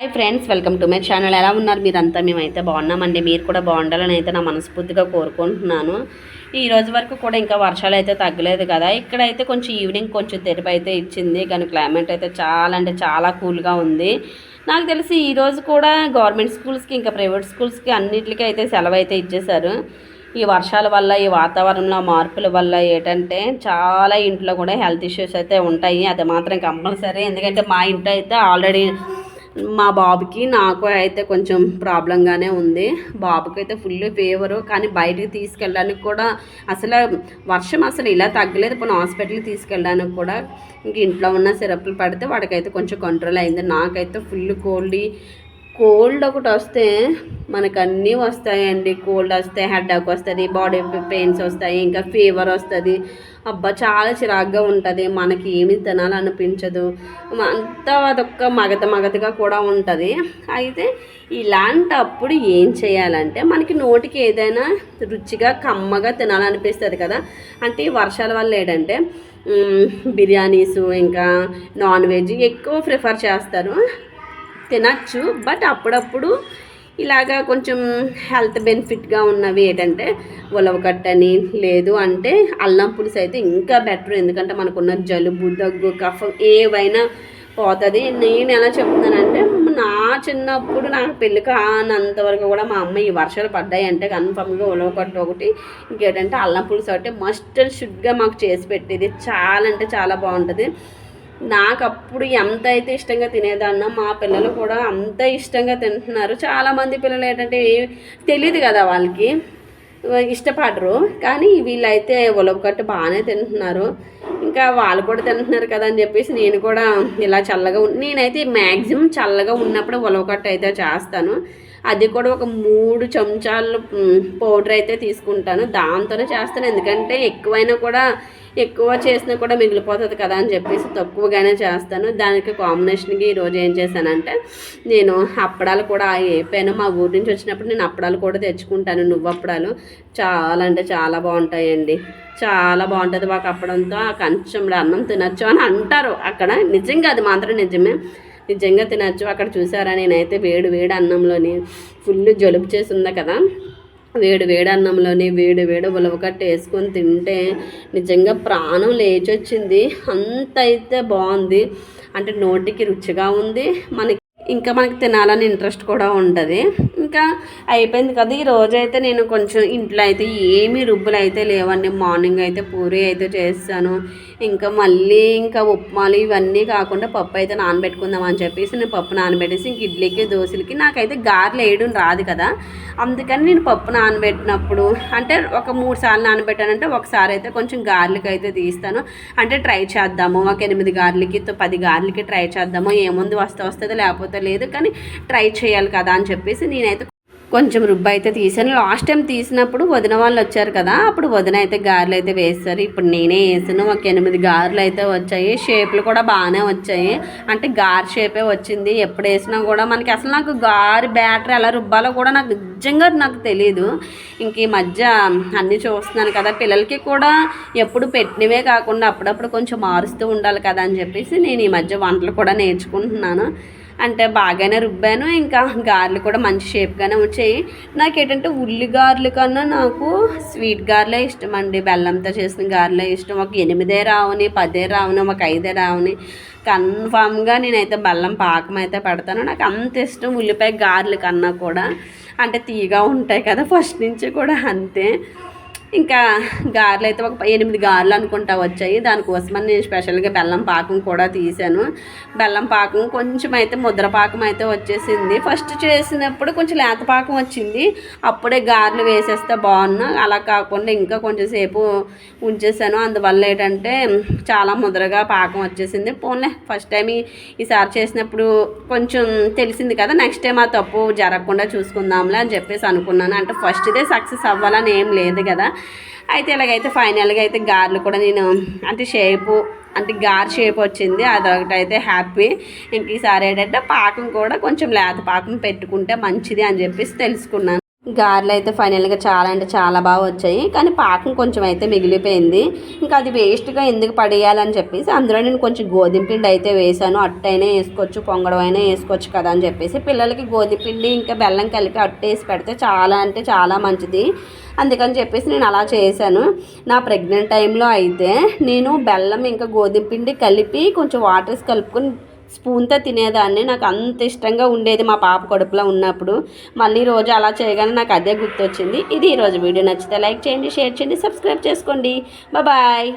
Hi friends welcome to my channel ఎలా ఉన్నారు మీరంతా? మేమైతే బాగున్నామండి. మీరు కూడా బాగుండాలని అయితే నా మనస్ఫూర్తిగా కోరుకుంటున్నాను. ఈ రోజు వరకు కూడా ఇంకా వర్షాలు అయితే తగ్గలేదు కదా. ఇక్కడైతే కొంచెం ఈవినింగ్ కొంచెం తెరిపి అయితే ఇచ్చింది. కానీ క్లైమేట్ అయితే చాలా అంటే చాలా కూల్గా ఉంది. నాకు తెలిసి ఈరోజు కూడా గవర్నమెంట్ స్కూల్స్కి ఇంకా ప్రైవేట్ స్కూల్స్కి అన్నిటికీ అయితే సెలవు అయితే ఇచ్చేశారు. ఈ వర్షాల వల్ల ఈ వాతావరణంలో మార్పుల వల్ల ఏంటంటే చాలా ఇంట్లో కూడా హెల్త్ ఇష్యూస్ అయితే ఉంటాయి. అది మాత్రం కంపల్సరీ. ఎందుకంటే మా ఇంట్లో అయితే ఆల్రెడీ మా బాబుకి నాకు అయితే కొంచెం ప్రాబ్లంగానే ఉంది. బాబుకి అయితే ఫుల్ ఫీవరు కానీ బయటికి తీసుకెళ్ళడానికి కూడా అసలు వర్షం అసలు ఇలా తగ్గలేదు. పోనీ హాస్పిటల్కి తీసుకెళ్ళడానికి కూడా ఇంక ఇంట్లో ఉన్న సిరప్లు పడితే వాడికైతే కొంచెం కంట్రోల్ అయింది. నాకైతే ఫుల్ కోల్డ్ కోల్డ్ ఒకటి వస్తే మనకు అన్నీ వస్తాయండి. కోల్డ్ వస్తే హెడ్ఏక్ వస్తుంది బాడీ పెయిన్స్ వస్తాయి ఇంకా ఫీవర్ వస్తుంది. అబ్బా చాలా చిరాగ్గా ఉంటుంది. మనకి ఏమి తినాలనిపించదు. అంతా అదొక్క మగత మగతగా కూడా ఉంటుంది. అయితే ఇలాంటప్పుడు ఏం చేయాలంటే మనకి నోటికి ఏదైనా రుచిగా కమ్మగా తినాలనిపిస్తుంది కదా. అంటే ఈ వర్షాల వల్ల ఏంటంటే బిర్యానీస్ బిర్యానీసు ఇంకా నాన్ వెజ్ ఎక్కువ ప్రిఫర్ చేస్తారు. తినచ్చు బట్ అప్పుడప్పుడు ఇలాగా కొంచెం హెల్త్ బెనిఫిట్గా ఉన్నవి ఏంటంటే ఉలవకట్టని లేదు అంటే అల్లం పులుసు అయితే ఇంకా బెటర్. ఎందుకంటే మనకున్న జలుబు దగ్గు కఫం ఏవైనా పోతుంది. నేను ఎలా చెప్తున్నానంటే నా చిన్నప్పుడు నాకు పెళ్ళి కానంతవరకు కూడా మా అమ్మ ఈ వర్షాలు పడ్డాయి అంటే కన్ఫామ్గా ఉలవకట్టు ఒకటి ఇంకేంటంటే అల్లం పులుసు ఒకటి మస్ట్ అండ్ షుడ్గా మాకు చేసి పెట్టేది. చాలా అంటే చాలా బాగుంటుంది. నాకు అప్పుడు ఎంత అయితే ఇష్టంగా తినేదాన్నో మా పిల్లలు కూడా అంత ఇష్టంగా తింటున్నారు. చాలామంది పిల్లలు ఏంటంటే తెలియదు కదా వాళ్ళకి. ఇష్టపడరు. కానీ వీళ్ళైతే ఉలవకట్టు బాగానే తింటున్నారు. ఇంకా వాళ్ళు కూడా తింటున్నారు కదా అని చెప్పేసి నేను కూడా ఇలా చల్లగా నేనైతే మ్యాక్సిమం చల్లగా ఉన్నప్పుడు ఉలవకట్ట అయితే చేస్తాను. అది కూడా ఒక మూడు చెంచాలు పౌడర్ అయితే తీసుకుంటాను. దాంతోనే చేస్తాను. ఎందుకంటే ఎక్కువైనా కూడా ఎక్కువ చేసినా కూడా మిగిలిపోతుంది కదా అని చెప్పేసి తక్కువగానే చేస్తాను. దానికి కాంబినేషన్కి ఈరోజు ఏం చేశానంటే నేను అప్పడాలు కూడా అయిపోయాను. మా ఊరి నుంచి వచ్చినప్పుడు నేను అప్పడాలు కూడా తెచ్చుకుంటాను నువ్వు అప్పడాలు. చాలా అంటే చాలా బాగుంటాయండి. చాలా బాగుంటుంది మాకు అప్పడంతో ఆ కంచంలో అన్నం తినచ్చు అని అంటారు. అక్కడ నిజంగా అది మాత్రం నిజమే. నిజంగా తినచ్చు. అక్కడ చూసారా? నేనైతే వేడి వేడి అన్నంలోని ఫుల్ జలుబు చేసి ఉంది కదా. వేడి వేడి అన్నంలోని వేడి వేడి ఉలవకట్ట వేసుకొని తింటే నిజంగా ప్రాణం లేచి వచ్చింది అంత అయితే బాగుంది. అంటే నోటికి రుచిగా ఉంది. మనకి ఇంకా మనకి తినాలని ఇంట్రెస్ట్ కూడా ఉంటుంది ఇంకా అయిపోయింది కదా ఈ రోజైతే అయితే నేను కొంచెం ఇంట్లో అయితే ఏమీ రుబ్బులు అయితే లేవండి. మార్నింగ్ అయితే పూరి అయితే చేస్తాను. ఇంకా మళ్ళీ ఇంకా ఉప్మాలు ఇవన్నీ కాకుండా పప్పు అయితే నానబెట్టుకుందాం అని చెప్పేసి నేను పప్పు నానబెట్టేసి ఇంక ఇడ్లీకి దోశలకి నాకైతే గారెలు వేయడం రాదు కదా. అందుకని నేను పప్పు నానబెట్టినప్పుడు అంటే ఒక మూడు సార్లు నానబెట్టానంటే ఒకసారి అయితే కొంచెం గార్లిక్ అయితే తీస్తాను. అంటే ట్రై చేద్దాము. ఒక ఎనిమిది గార్లకి పది గార్లకి ట్రై చేద్దాము. ఏముంది వస్తే వస్తుంది లేకపోతే లేదు కానీ ట్రై చేయాలి కదా అని చెప్పేసి నేనైతే కొంచెం రుబ్బు అయితే తీసాను. లాస్ట్ టైం తీసినప్పుడు వదిన వాళ్ళు వచ్చారు కదా అప్పుడు వదిన అయితే గారెలు అయితే వేస్తారు. ఇప్పుడు నేనే వేసాను. ఒక ఎనిమిది గారెలు అయితే వచ్చాయి. షేప్లు కూడా బాగానే వచ్చాయి. అంటే గార్ షేపే వచ్చింది. ఎప్పుడు వేసినా కూడా మనకి అసలు నాకు గారి బ్యాటరీ ఎలా రుబ్బాలో కూడా నాకు నిజంగా నాకు తెలియదు ఇంక ఈ మధ్య అన్నీ చూస్తున్నాను కదా పిల్లలకి కూడా ఎప్పుడు పెట్టినవే కాకుండా అప్పుడప్పుడు కొంచెం మారుస్తూ ఉండాలి కదా అని చెప్పేసి నేను ఈ మధ్య వంటలు కూడా నేర్చుకుంటున్నాను. అంటే బాగానే రుబ్బాను ఇంకా గారెలు కూడా మంచి షేప్గానే వచ్చాయి. నాకు ఏంటంటే ఉల్లి గారెలు కన్నా నాకు స్వీట్ గారెలే ఇష్టం అండి బెల్లంతో చేసిన గారెలే ఇష్టం. ఒక ఎనిమిదే రావుని పదే రావుని ఒక ఐదే రావుని కన్ఫామ్గా నేనైతే బెల్లం పాకం అయితే పెడతాను. నాకు అంత ఇష్టం ఉల్లిపాయ గారెలు కన్నా కూడా. అంటే తీగా ఉంటాయి కదా ఫస్ట్ నుంచి కూడా అంతే. ఇంకా గారెలు అయితే ఒక ఎనిమిది గారెలు అనుకుంటా వచ్చాయి. దానికోసమని నేను స్పెషల్గా బెల్లం పాకం కూడా తీసాను బెల్లం పాకం కొంచెం అయితే ముద్ర పాకం అయితే వచ్చేసింది. ఫస్ట్ చేసినప్పుడు కొంచెం లేత పాకం వచ్చింది. అప్పుడే గారెలు వేసేస్తే బాగున్నా. అలా కాకుండా ఇంకా కొంచెం సేపు ఉంచేసాను. అందువల్ల ఏంటంటే చాలా ముద్రగా పాకం వచ్చేసింది. పోన్లే ఫస్ట్ టైం ఈసారి చేసినప్పుడు కొంచెం తెలిసింది కదా నెక్స్ట్ టైం ఆ తప్పు జరగకుండా చూసుకుందాంలే అని చెప్పేసి అనుకున్నాను. అంటే ఫస్ట్దే సక్సెస్ అవ్వాలని ఏం లేదు కదా. అయితే ఇలాగైతే ఫైనల్గా అయితే గార్లు కూడా నేను అంటే షేపు అంటే గార్ షేప్ వచ్చింది. అదొకటి అయితే హ్యాపీ ఇంక ఈసారి ఏంటంటే పాకం కూడా కొంచెం లేత పాకం పెట్టుకుంటే మంచిది అని చెప్పేసి తెలుసుకున్నాను. గారెలు అయితే ఫైనల్గా చాలా అంటే చాలా బాగా వచ్చాయి. కానీ పాకం కొంచెం అయితే మిగిలిపోయింది. ఇంకా అది వేస్ట్గా ఎందుకు పడేయాలని చెప్పేసి అందులో నేను కొంచెం గోధుమ పిండి అయితే వేసాను. అట్టైనా వేసుకోవచ్చు పొంగడం అయినా వేసుకోవచ్చు కదా అని చెప్పేసి పిల్లలకి గోధుమ పిండి ఇంకా బెల్లం కలిపి అట్టేసి పెడితే చాలా అంటే చాలా మంచిది. అందుకని చెప్పేసి నేను అలా చేశాను. నా ప్రెగ్నెంట్ టైంలో అయితే నేను బెల్లం ఇంకా గోధుమ పిండి కలిపి కొంచెం వాటర్స్ కలుపుకొని స్పూన్తో తినేదాన్ని. నాకు అంత ఇష్టంగా ఉండేది మా పాప కడుపులో ఉన్నప్పుడు. మళ్ళీ రోజు అలా చేయగానే నాకు అదే గుర్తొచ్చింది. ఇది ఈరోజు వీడియో. నచ్చితే లైక్ చేయండి షేర్ చేయండి సబ్స్క్రైబ్ చేసుకోండి. బాయ్